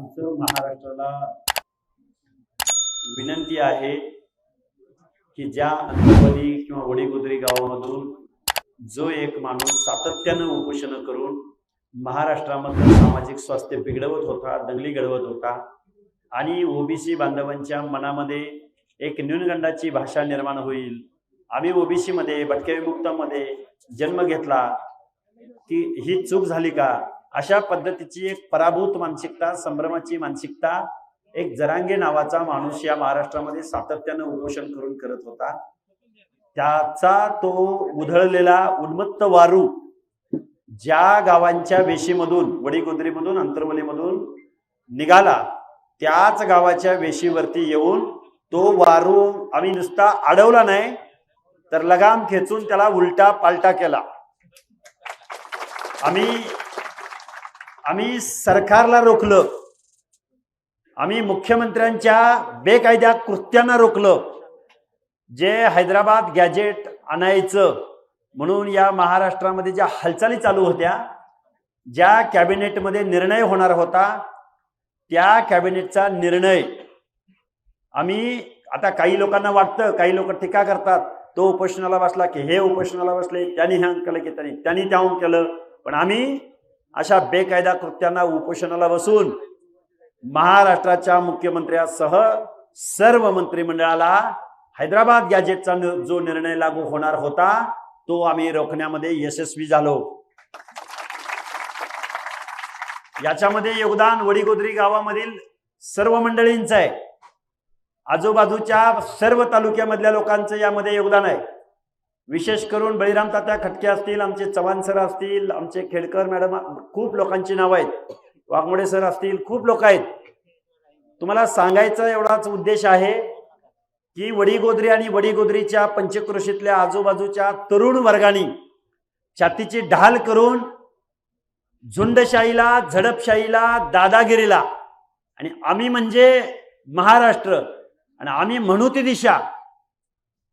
आमचं महाराष्ट्राला विनंती आहे की ज्या अंतपदी किंवा वडीगुदरी गावामधून जो एक माणूस सातत्यानं उपोषण करून महाराष्ट्रामधलं सामाजिक स्वास्थ्य बिघडवत होता दंगली घडवत होता आणि ओबीसी बांधवांच्या मनामध्ये एक न्यूनगंडाची भाषा निर्माण होईल. आम्ही ओबीसी मध्ये भटक्या विमुक्तामध्ये जन्म घेतला की ही चूक झाली का? अशा पद्धतीची एक पराभूत मानसिकता संभ्रमाची मानसिकता एक जरांगे नावाचा माणूस या महाराष्ट्रामध्ये सातत्यानं उपोषण करून करत होता. त्याचा तो उधळलेला उन्मत्त वारू ज्या गावांच्या वेशीमधून वडीगोदरीमधून अंतर्वलीमधून निघाला त्याच गावाच्या वेशीवरती येऊन तो वारू आम्ही नुसता अडवला नाही तर लगाम खेचून त्याला उलटा पालटा केला. आम्ही आम्ही सरकारला रोखलं. आम्ही मुख्यमंत्र्यांच्या बेकायद्या कृत्यांना रोखलं. जे हैदराबाद गॅजेट आणायचं म्हणून या महाराष्ट्रामध्ये ज्या हालचाली चालू होत्या ज्या कॅबिनेटमध्ये निर्णय होणार होता त्या कॅबिनेटचा निर्णय आम्ही आता काही लोकांना वाटतं काही लोक टीका करतात तो उपोषणाला बसला की हे उपोषणाला बसले त्यांनी हे अंक केलं की त्यांनी त्यांनी त्याहून केलं. पण आम्ही अशा बेकायदा कृत्यांना उपोषणाला बसून महाराष्ट्राच्या मुख्यमंत्र्यासह सर्व मंत्रिमंडळाला हैदराबाद गॅजेटचा जो निर्णय लागू होणार होता तो आम्ही रोखण्यामध्ये यशस्वी झालो. याच्यामध्ये योगदान वडीगोदरी गावामधील सर्व मंडळींचं आहे. आजूबाजूच्या सर्व तालुक्यामधल्या लोकांचं यामध्ये योगदान आहे. विशेष करून बळीराम तात्या खटके असतील आमचे चव्हाण सर असतील आमचे खेडकर मॅडम खूप लोकांची नावं आहेत. वाघमोडे सर असतील खूप लोक आहेत. तुम्हाला सांगायचा एवढाच उद्देश आहे की वडीगोदरी आणि वडीगोदरीच्या पंचक्रोशीतल्या आजूबाजूच्या तरुण वर्गाने छातीची ढाल करून झुंडशाहीला झडपशाहीला दादागिरीला आणि आम्ही म्हणजे महाराष्ट्र आणि आम्ही म्हणू ती दिशा.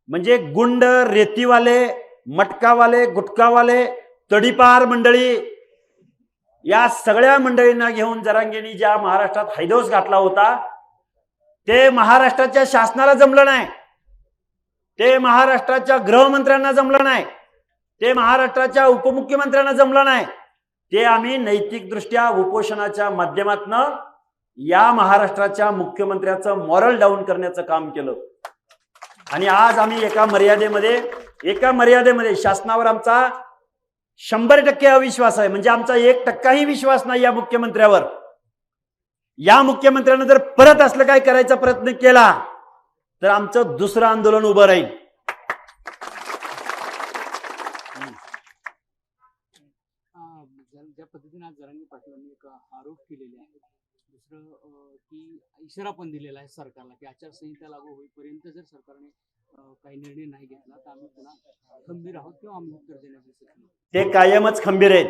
म्हणजे गुंड रेतीवाले मटकावाले गुटकावाले तडीपार मंडळी या सगळ्या मंडळींना घेऊन जरांगेनी ज्या महाराष्ट्रात हैदोस घातला होता ते महाराष्ट्राच्या शासनाला जमलं नाही. ते महाराष्ट्राच्या गृहमंत्र्यांना जमलं नाही. ते महाराष्ट्राच्या उपमुख्यमंत्र्यांना जमलं नाही. ते आम्ही नैतिकदृष्ट्या उपोषणाच्या माध्यमातनं या महाराष्ट्राच्या मुख्यमंत्र्याचं मॉरल डाऊन करण्याचं काम केलं. आणि आज आम्ही एका मर्यादेमध्ये एका मर्यादेमध्ये शासनावर आमचा शंभर टक्के अविश्वास आहे. म्हणजे आमचा एक टक्काही विश्वास नाही या मुख्यमंत्र्यावर. या मुख्यमंत्र्यानं जर परत असलं काय करायचा प्रयत्न केला तर आमचं दुसरं आंदोलन उभं राहील. ज्या पद्धतीने आज जरांनी पाटलांनी एक आरोप केलेले आहेत दुसरं की इशारा पण दिलेला आहे सरकारला की आचारसंहिता लागू होईपर्यंत जर सरकारने काही निर्णय नाही घेतला तर आम्ही पुन्हा खंबीर आहोत किंवा आम्ही उत्तर देण्याची ते कायमच खंबीर आहेत.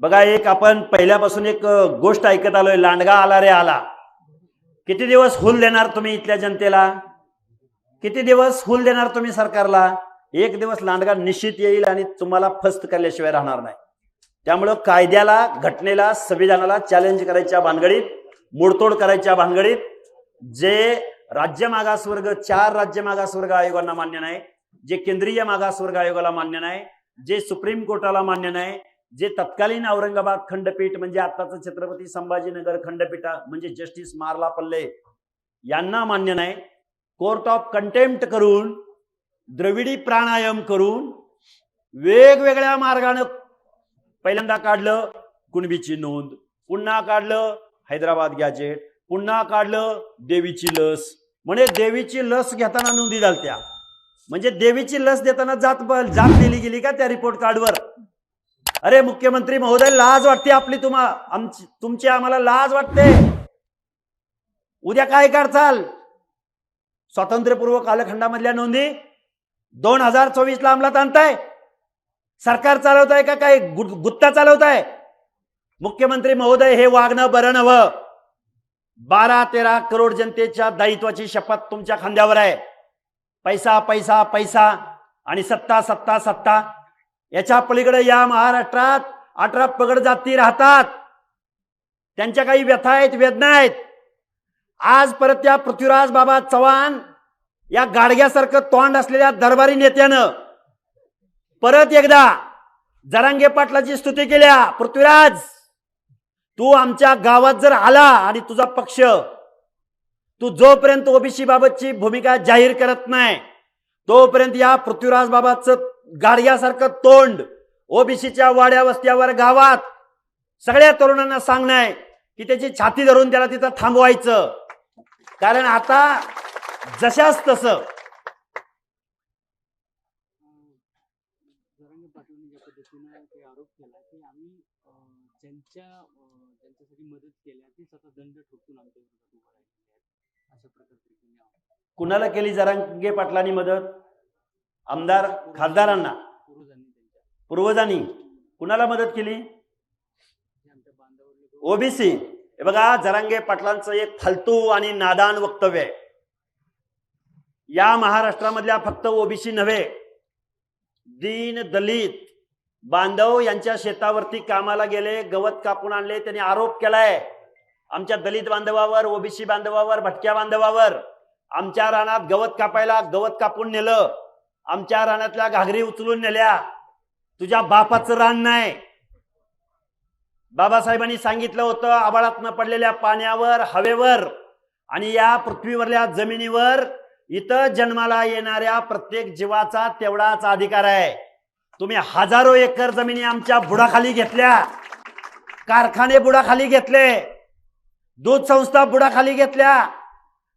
बघा एक आपण पहिल्यापासून एक गोष्ट ऐकत आलोय लांडगा आला रे आला. किती दिवस हुल देणार तुम्ही इथल्या जनतेला? किती दिवस हुल देणार तुम्ही सरकारला? एक दिवस लांडगा निश्चित येईल आणि तुम्हाला फस्त करल्याशिवाय राहणार नाही. त्यामुळं कायद्याला घटनेला संविधानाला चॅलेंज करायच्या भानगडीत मोडतोड करायच्या भानगडीत जे राज्य मागासवर्ग चार राज्य मागासवर्ग आयोगांना मान्य नाही जे केंद्रीय मागासवर्ग आयोगाला मान्य नाही जे सुप्रीम कोर्टाला मान्य नाही जे तत्कालीन औरंगाबाद खंडपीठ म्हणजे आताचं छत्रपती संभाजीनगर खंडपीठा म्हणजे जस्टिस मारला पल्ले यांना मान्य नाही. कोर्ट ऑफ कंटेम्प्ट करून द्रविडी प्राणायाम करून वेगवेगळ्या मार्गानं पहिल्यांदा काढलं कुणबीची नोंद. पुन्हा काढलं हैदराबाद गॅजेट पुन्हा काढलं देवीची लस. म्हणजे देवीची लस घेताना नोंदी झालत्या. म्हणजे देवीची लस देताना जात जात दिली गेली का त्या रिपोर्ट कार्डवर अरे मुख्यमंत्री महोदय लाज वाटते आपली तुम्हा आमची तुमची आम्हाला लाज वाटते. उद्या काय करचाल? स्वातंत्र्यपूर्व कालखंडामधल्या नोंदी दोन हजार चोवीस ला अंमलात आणताय? सरकार चालवत आहे का काय? गुत्ता चालवत आहे मुख्यमंत्री महोदय हे वागणं बरं नवं बारा तेरा करोड जनतेच्या दायित्वाची शपथ तुमच्या खांद्यावर आहे. पैसा पैसा पैसा आणि सत्ता सत्ता सत्ता. याच्या पलीकडे या महाराष्ट्रात अठरा पगड जाती राहतात. त्यांच्या काही व्यथा आहेत वेदना आहेत. आज परत त्या पृथ्वीराज बाबा चव्हाण या गाडग्यासारखं तोंड असलेल्या दरबारी नेत्यानं परत एकदा जरांगे पाटलाची स्तुती केल्या. पृथ्वीराज! तू आमच्या गावात जर आला आणि तुझा पक्ष तू जोपर्यंत ओबीसी बाबतची भूमिका जाहीर करत नाही तोपर्यंत या पृथ्वीराज बाबाचं गाडग्यासारखं तोंड ओबीसीच्या वाड्या वस्त्यावर गावात सगळ्या तरुणांना सांगणं की त्याची छाती धरून त्याला तिथं थांबवायचं. कारण आता जशाच तसं ज्यांच्या केला मदत केल्या तीच आता दंड ठोकून आमच्या विरोधात उभं राहिलेले आहेत. अशा प्रकारचे कुणाला केली जरांगे पाटलांनी मदत? आमदार खासदारांना? पूर्वजांनी त्यांच्या. पूर्वजांनी. कुणाला मदत केली? जे आमच्या बांधावरले लोक ओबीसी. हे बघा जरांगे पाटलांचं एक फालतू आणि नादान वक्तव्य आहे. या महाराष्ट्रामधल्या फक्त ओबीसी नव्हे दीन दलित बांधव यांच्या शेतावरती कामाला गेले गवत कापून आणले त्यांनी आरोप केलाय. आमच्या दलित बांधवावर ओबीसी बांधवावर भटक्या बांधवावर आमच्या रानात गवत कापायला गवत कापून नेलं. आमच्या रानातल्या घागरी उचलून नेल्या. तुझ्या बापाचं रान नाही. बाबासाहेबांनी सांगितलं होतं आबाळातनं पडलेल्या पाण्यावर हवेवर आणि या पृथ्वीवरल्या जमिनीवर इथं जन्माला येणाऱ्या प्रत्येक जीवाचा तेवढाच अधिकार आहे. तुम्ही हजारो एकर जमिनी आमच्या बुडाखाली घेतल्या. कारखाने बुडाखाली घेतले. दूध संस्था बुडाखाली घेतल्या.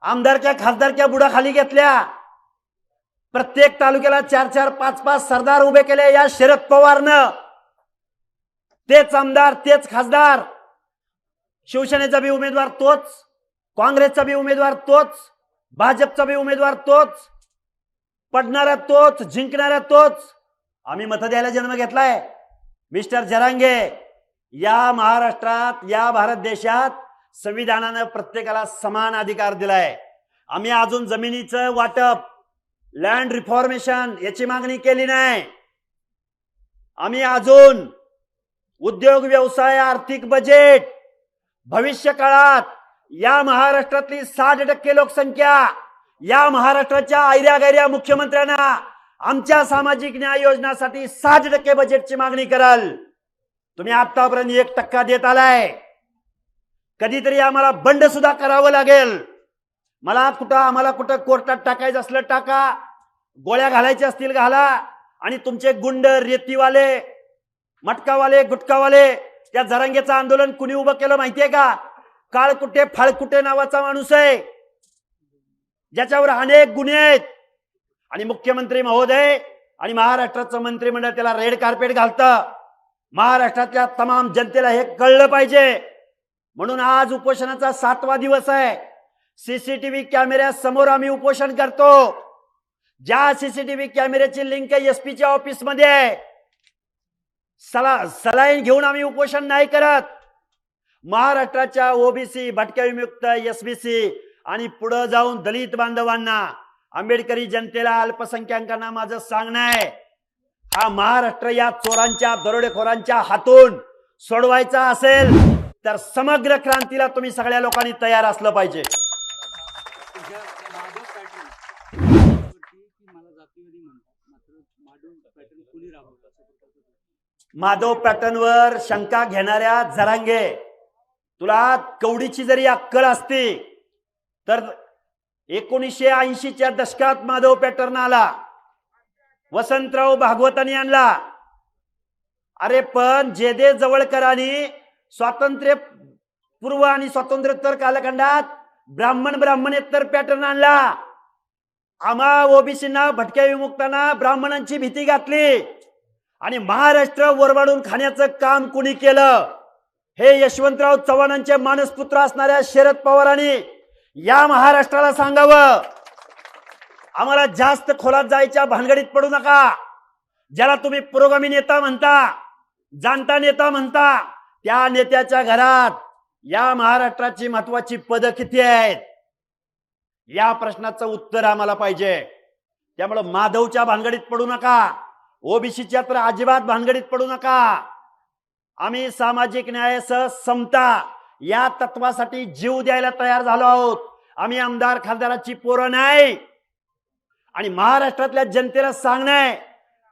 आमदारच्या खासदारच्या बुडाखाली घेतल्या. प्रत्येक तालुक्याला चार चार पाच पाच सरदार उभे केले या शरद पवारनं. तेच आमदार तेच खासदार. शिवसेनेचा बी उमेदवार तोच. काँग्रेसचा बी उमेदवार तोच. भाजपचा बी उमेदवार तोच. पडणारा तोच जिंकणारा तोच. आम्ही मत द्यायला जन्म घेतलाय. मिस्टर जरांगे या महाराष्ट्रात या भारत देशात संविधानानं प्रत्येकाला समान अधिकार दिलाय. आम्ही अजून जमिनीचं वाटप लँड रिफॉर्मेशन याची मागणी केली नाही. आम्ही अजून उद्योग व्यवसाय आर्थिक बजेट भविष्य काळात या महाराष्ट्रातली साठ टक्के लोकसंख्या या महाराष्ट्राच्या आयऱ्या गैऱ्या मुख्यमंत्र्यांना आमच्या सामाजिक न्याय योजनासाठी साठ टक्के बजेटची मागणी कराल. तुम्ही आतापर्यंत एक टक्का देत आलाय. कधीतरी आम्हाला बंड सुद्धा करावं लागेल. मला कुठं आम्हाला कुठं कोर्टात टाकायचं असलं टाका. गोळ्या घालायच्या असतील घाला. आणि तुमचे गुंड रेतीवाले मटकावाले गुटकावाले त्या जरांगेचं आंदोलन कुणी उभं केलं माहितीये का? काळ कुठे फाळकुटे नावाचा माणूस आहे. ज्याच्यावर अनेक गुन्हे आहेत. आणि मुख्यमंत्री महोदय आणि महाराष्ट्राचं मंत्रिमंडळ त्याला रेड कार्पेट घालतं. महाराष्ट्रातल्या तमाम जनतेला हे कळलं पाहिजे. म्हणून आज उपोषणाचा सातवा दिवस आहे. सीसीटीव्ही कॅमेऱ्या समोर आम्ही उपोषण करतो. ज्या सीसीटीव्ही कॅमेऱ्याची लिंक एस पीच्या ऑफिसमध्ये आहे. सला सलाईन घेऊन आम्ही उपोषण नाही करत. महाराष्ट्राच्या ओबीसी भटक्या विमुक्त एसबीसी आणि पुढे जाऊन दलित बांधवांना आंबेडकरी जनतेला अल्पसंख्याकांना माझं सांगणं आहे. हा महाराष्ट्र या चोरांच्या दरोडेखोरांच्या हातून सोडवायचा असेल तर समग्र क्रांतीला तुम्ही सगळ्या लोकांनी तयार असलं पाहिजे. माधव पॅटर्न पॅटर्नवर शंका घेणाऱ्या जरांगे तुला कवडीची जरी अक्कल असती तर एकोणीसशे ऐंशीच्या दशकात माधव पॅटर्न आला. वसंतराव भागवतांनी आणला. अरे पण जेदे जवळकरांनी स्वातंत्र्य पूर्व आणि स्वातंत्र्योत्तर कालखंडात ब्राह्मण ब्राह्मणेतर पॅटर्न आणला. आम्हा ओबीसींना भटक्या विमुक्तांना ब्राह्मणांची भीती घातली. आणि महाराष्ट्र वरवाडून खाण्याचं काम कुणी केलं? हे यशवंतराव चव्हाणांचे मानसपुत्र असणाऱ्या शरद पवारांनी या महाराष्ट्राला सांगावं. आम्हाला जास्त खोलात जायच्या भानगडीत पडू नका. ज्याला तुम्ही पुरोगामी नेता म्हणता जाणता नेता म्हणता त्या नेत्याच्या घरात या महाराष्ट्राची महत्वाची पद किती आहेत? या प्रश्नाचं उत्तर आम्हाला पाहिजे. त्यामुळं माधवच्या भानगडीत पडू नका. ओबीसीच्या तर अजिबात भानगडीत पडू नका. आम्ही सामाजिक न्यायासह समता या तत्वासाठी जीव द्यायला तयार झालो आहोत. आम्ही आमदार खासदाराची पोरं नाही. आणि महाराष्ट्रातल्या जनतेला सांगणं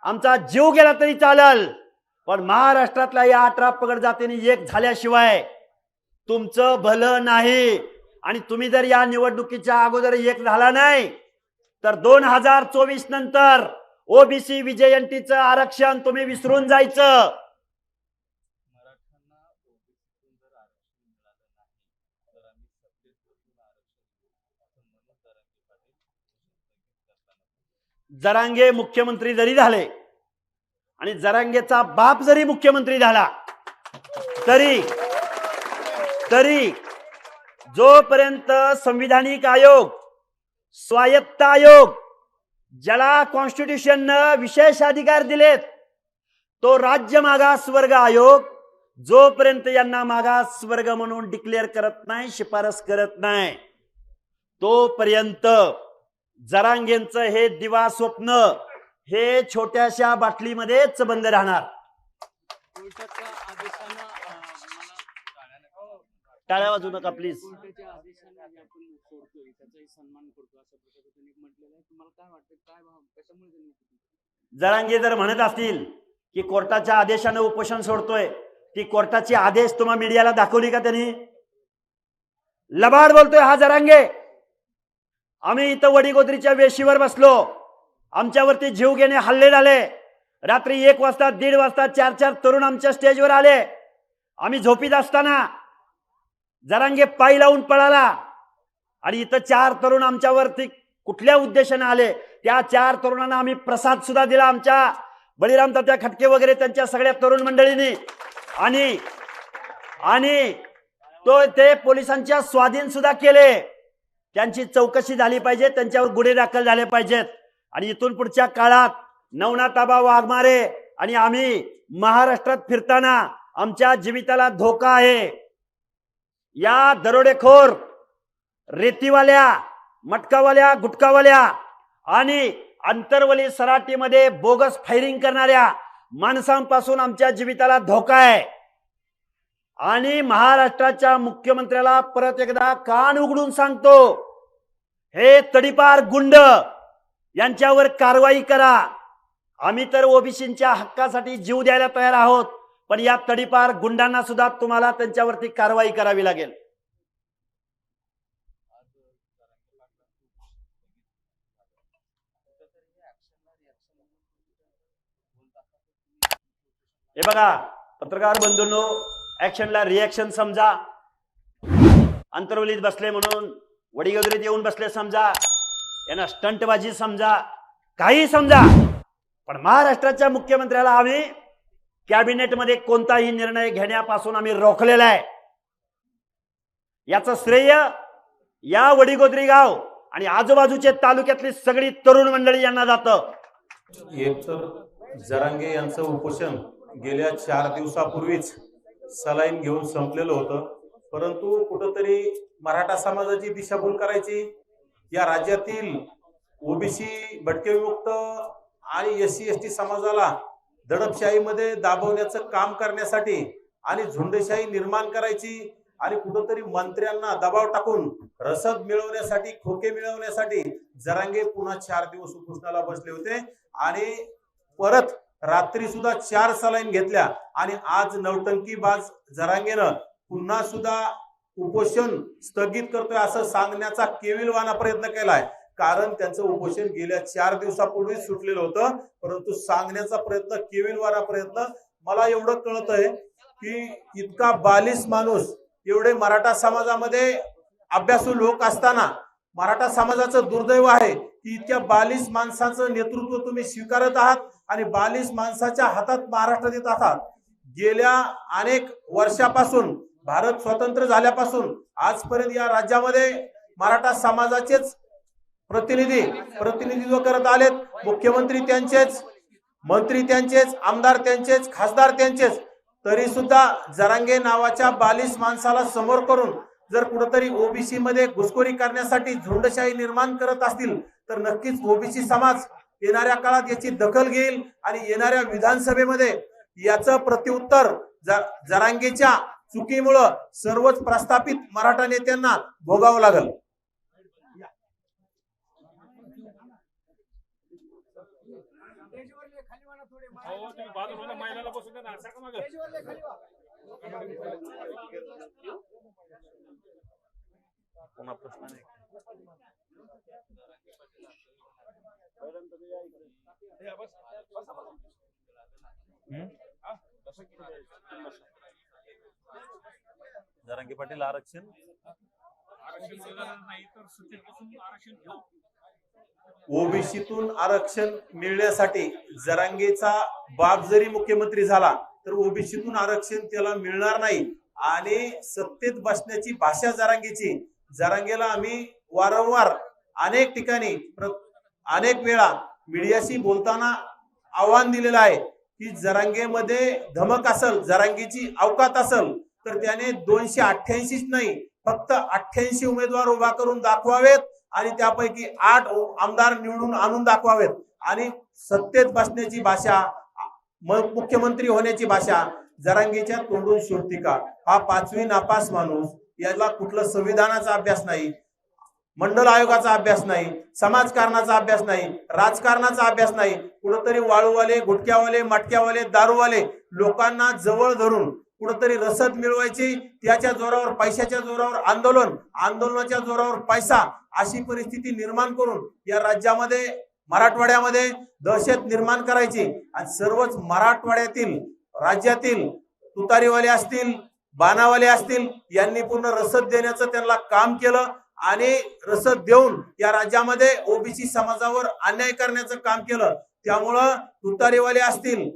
आमचा जीव गेला तरी चालल. पण महाराष्ट्रातल्या या अठरा पगड जातीने एक झाल्याशिवाय तुमचं भलं नाही. आणि तुम्ही जर या निवडणुकीच्या अगोदर एक झाला नाही तर दोन हजार चोवीस नंतर ओबीसी विजयंतीचं आरक्षण तुम्ही विसरून जायचं मराठ्यांना ओबीसीतून जर आरक्षण मिळालं नाही तर आम्ही सत्तेत बसून आरक्षण घेऊ असं मनोज जरांगे पाटील स्थगित करताना जरांगे मुख्यमंत्री जरी झाले आणि जरांगेचा बाप जरी मुख्यमंत्री झाला तरी तरी जोपर्यंत संविधानिक आयोग स्वायत्त आयोग ज्याला कॉन्स्टिट्यूशननं विशेष अधिकार दिलेत तो राज्य मागास वर्ग आयोग जोपर्यंत यांना मागास वर्ग म्हणून डिक्लेअर करत नाही शिफारस करत नाही तोपर्यंत जरांगेंचं हे दिवा स्वप्न हे छोट्याशा बाटलीमध्येच बंद राहणार. टाळ्या वाजू नका प्लीज जरांगे जर म्हणत असतील की कोर्टाच्या आदेशानं उपोषण सोडतोय ती कोर्टाचे आदेश तुम्हा मीडियाला दाखवली का त्यांनी? लबाड बोलतोय हा जरांगे. आम्ही इथं वडीगोदरीच्या वेशीवर बसलो. आमच्यावरती जीव घेणे हल्ले झाले. रात्री एक वाजता दीड वाजता चार चार तरुण आमच्या स्टेजवर आले. आम्ही झोपीत असताना जरांगे पायी लावून पळाला. आणि इथं चार तरुण आमच्यावरती कुठल्या उद्देशाने आले? त्या चार तरुणांना आम्ही प्रसाद सुद्धा दिला आमच्या. बळीराम तात्या खटके वगैरे त्यांच्या सगळ्या तरुण मंडळींनी. आणि आणि तो ते पोलिसांच्या स्वाधीन सुद्धा केले. त्यांची चौकशी झाली पाहिजे त्यांच्यावर गुन्हे दाखल झाले पाहिजेत. आणि इथून पुढच्या काळात नवनाताबा वाघमारे आणि आम्ही महाराष्ट्रात फिरताना आमच्या जीविताला धोका आहे. या दरोडेखोर रेतीवाल्या मटकावाल्या गुटकावाल्या आणि अंतरवली सराटीमध्ये बोगस फायरिंग करणाऱ्या माणसांपासून आमच्या जीविताला धोका आहे. आणि महाराष्ट्राच्या मुख्यमंत्र्याला परत एकदा कान उघडून सांगतो हे तडीपार गुंड यांच्यावर कारवाई करा. आम्ही तर ओबीसीच्या हक्कासाठी जीव द्यायला तयार आहोत पण या तडीपार गुंडांना सुद्धा तुम्हाला त्यांच्यावरती कारवाई करावी लागेल. हे हे बघा पत्रकार बंधूंनो ऍक्शनला रिॲक्शन समजा. अंतरवलीत बसले म्हणून वडीगोदरीत येऊन बसले समजा. यांना स्टंटबाजी समजा. काही समजा. पण महाराष्ट्राच्या मुख्यमंत्र्याला आम्ही कॅबिनेटमध्ये कोणताही निर्णय घेण्यापासून आम्ही रोखलेला आहे. याचं श्रेय या वडीगोदरी गाव आणि आजूबाजूचे तालुक्यातली सगळी तरुण मंडळी यांना जातं. एक तर जरांगे यांचं उपोषण गेल्या चार दिवसापूर्वीच सलाईन घेऊन संपलेलं होतं. परंतु कुठंतरी मराठा समाजाची दिशाभूल करायची या राज्यातील ओबीसी भटके विमुक्त आणि एस सी एस टी समाजाला दडपशाहीमध्ये दाबवण्याचं काम करण्यासाठी आणि झुंडशाही निर्माण करायची आणि कुठंतरी मंत्र्यांना दबाव टाकून रसद मिळवण्यासाठी खोके मिळवण्यासाठी जरांगे पुन्हा चार दिवस उपोषणाला बसले होते. आणि परत रात्री सुद्धा चार सलाईन घेतल्या आणि आज नवटंकीबाज जरांगेनं पुन्हा सुद्धा उपोषण स्थगित करतोय असं सांगण्याचा केविलवाना प्रयत्न केलाय. कारण त्यांचं उपोषण गेल्या चार दिवसापूर्वी सुटलेलं होतं. परंतु सांगण्याचा प्रयत्न केविलवाना प्रयत्न मला एवढं कळत आहे की इतका बालिश माणूस एवढे मराठा समाजामध्ये अभ्यासू लोक असताना मराठा समाजाचं दुर्दैव आहे की इतक्या बालिश माणसाचं नेतृत्व तुम्ही स्वीकारत आहात आणि बालिश माणसाच्या हातात महाराष्ट्रात देत आहात. गेल्या अनेक वर्षापासून भारत स्वतंत्र झाल्यापासून आजपर्यंत या राज्यामध्ये मराठा समाजाचेच प्रतिनिधी प्रतिनिधित्व करत आलेत. मुख्यमंत्री त्यांचेच मंत्री त्यांचेच आमदार त्यांचेच खासदार त्यांचेच. तरी सुद्धा जरांगे नावाच्या बालिश माणसाला समोर करून जर कुठंतरी ओबीसी मध्ये घुसखोरी करण्यासाठी झुंडशाही निर्माण करत असतील तर नक्कीच ओबीसी समाज येणाऱ्या काळात याची दखल घेईल आणि येणाऱ्या विधानसभेमध्ये याचं प्रत्युत्तर जरांगेच्या चुकीमुळं सर्वच प्रस्थापित मराठा नेत्यांना भोगावं लागल. पुन्हा प्रश्न नाही. जरांगे पाटील आरक्षण? ओबीसीतून आरक्षण मिळण्यासाठी जरांगेचा बाप जरी मुख्यमंत्री झाला तर ओबीसीतून आरक्षण त्याला मिळणार नाही. आणि सत्तेत बसण्याची भाषा जरांगेची जरांगेला आम्ही वारंवार अनेक ठिकाणी अनेक वेळा मीडियाशी बोलताना आव्हान दिलेलं आहे की जरांगेमध्ये धमक असल जरांगेची अवकात असल तर त्याने दोनशे अठ्ठ्याऐंशीच नाही फक्त अठ्ठ्याऐंशी उमेदवार उभा करून दाखवावेत आणि त्यापैकी आठ आमदार निवडून आणून दाखवावेत. आणि सत्तेत बसण्याची भाषा मुख्यमंत्री होण्याची भाषा जरांगीच्या तोंडून शोधती का? हा पाचवी नापास माणूस याला कुठलं संविधानाचा अभ्यास नाही मंडल आयोगाचा अभ्यास नाही समाजकारणाचा अभ्यास नाही राजकारणाचा अभ्यास नाही कुठंतरी वाळूवाले गुटक्यावाले मटक्यावाले दारूवाले लोकांना जवळ धरून कुठंतरी रसद मिळवायची त्याच्या जोरावर पैशाच्या जोरावर आंदोलन आंदोलनाच्या जोरावर पैसा अशी परिस्थिती निर्माण करून या राज्यामध्ये मराठवाड्यामध्ये दहशत निर्माण करायची. आणि सर्वच मराठवाड्यातील राज्यातील तुतारीवाले असतील बाणावाले असतील यांनी पूर्ण रसद देण्याचं त्यांना काम केलं आणि रसद देऊन या राज्यामध्ये ओबीसी समाजावर अन्याय करण्याचं काम केलं. त्यामुळं तुतारीवाले असतील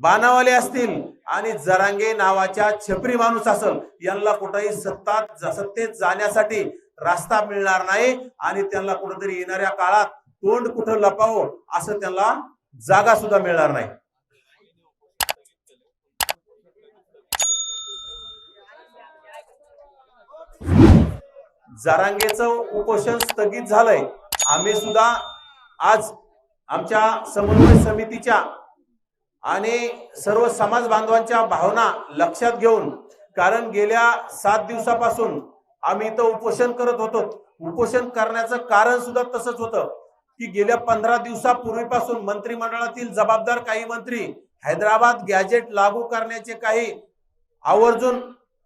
बाणावाले असतील आणि जरांगे नावाच्या छपरी माणूस असल यांना कुठेही सत्तात सत्तेत जाण्यासाठी रास्ता मिळणार नाही आणि त्यांना कुठेतरी येणाऱ्या काळात तोंड कुठं लपावं असं त्यांना जागा सुद्धा मिळणार नाही. जारांगेचं उपोषण स्थगित झालंय. आम्ही सुद्धा आज आमच्या समन्वय समितीच्या आणि सर्व समाज बांधवांच्या भावना लक्षात घेऊन कारण गेल्या सात दिवसापासून आम्ही इथं उपोषण करत होतो. उपोषण करण्याचं कारण सुद्धा तसंच होतं की गेल्या पंधरा दिवसापूर्वीपासून मंत्रिमंडळातील जबाबदार काही मंत्री हैदराबाद गॅजेट लागू करण्याचे काही आवर्जून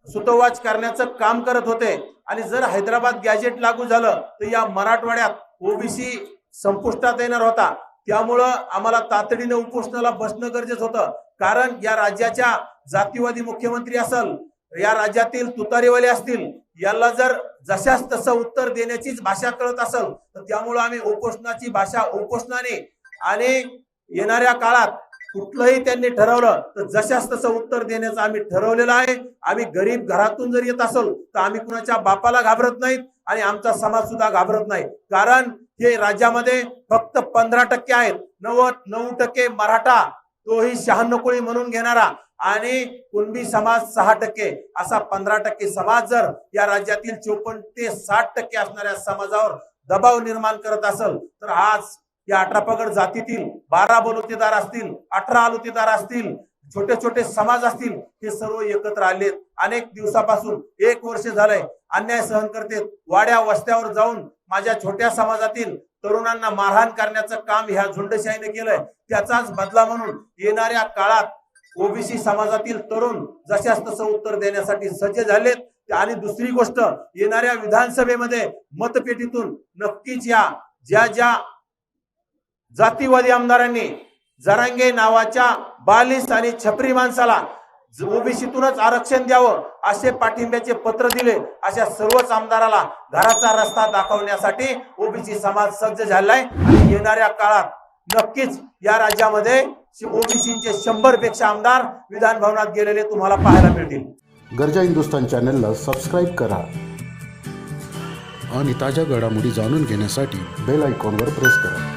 सुतोवाच करण्याचं काम करत होते. आणि जर हैदराबाद गॅजेट लागू झालं तर या मराठवाड्यात ओबीसी संपुष्टात येणार होता. त्यामुळं आम्हाला तातडीने उपोषणाला बसणं गरजेचं होतं. कारण या राज्याच्या जातीवादी मुख्यमंत्री असल या राज्यातील तुतारीवाले असतील याला जर जशास तसं उत्तर देण्याचीच भाषा कळत असेल तर त्यामुळं आम्ही उपोषणाची भाषा उपोषणाने आणि येणाऱ्या काळात कुठलंही त्यांनी ठरवलं तर जशास तसं उत्तर देण्याचं आम्ही ठरवलेलं आहे. आम्ही गरीब घरातून जर येत असेल तर आम्ही कुणाच्या बापाला घाबरत नाहीत आणि आमचा समाज सुद्धा घाबरत नाही. कारण हे राज्यामध्ये फक्त पंधरा टक्के आहेत. नव्वद नऊ टक्के मराठा तोही शहाण्णव कोळी म्हणून घेणारा आणि कुणबी समाज सहा टक्के. असा पंधरा टक्के समाज जर या राज्यातील चोपन्न ते साठ टक्के असणाऱ्या समाजावर दबाव निर्माण करत असेल तर आज या अठरा पगड जातीतील बारा बलुतेदार असतील अठरा आलुतेदार असतील छोटे छोटे समाज असतील हे सर्व एकत्र आलेत अनेक दिवसापासून एक वर्ष झालंय अन्याय सहन करतेत. वाड्या वस्त्यावर जाऊन माझ्या छोट्या समाजातील तरुणांना मारहाण करण्याचं काम ह्या झुंडशाहीने केलंय. त्याचाच बदला म्हणून येणाऱ्या काळात ओबीसी समाजातील तरुण जशास तसं उत्तर देण्यासाठी सज्ज झालेत. आणि दुसरी गोष्ट येणाऱ्या विधानसभेमध्ये मतपेटीतून नक्कीच या ज्या ज्या जातीवादी आमदारांनी जरांगे नावाच्या बालिस आणि छपरी माणसाला ओबीसीतूनच आरक्षण द्यावं असे पाठिंब्याचे पत्र दिले अशा सर्वच आमदाराला घराचा रस्ता दाखवण्यासाठी ओबीसी समाज सज्ज झालाय. आणि येणाऱ्या काळात नक्कीच या राज्यामध्ये ओबीसीचे शंभरपेक्षा आमदार विधान भवनात गेलेले तुम्हाला पाहायला मिळतील. गरजा हिंदुस्तान चॅनलला सबस्क्राईब करा आणि ताज्या घडामोडी जाणून घेण्यासाठी बेल आयकॉनवर प्रेस करा.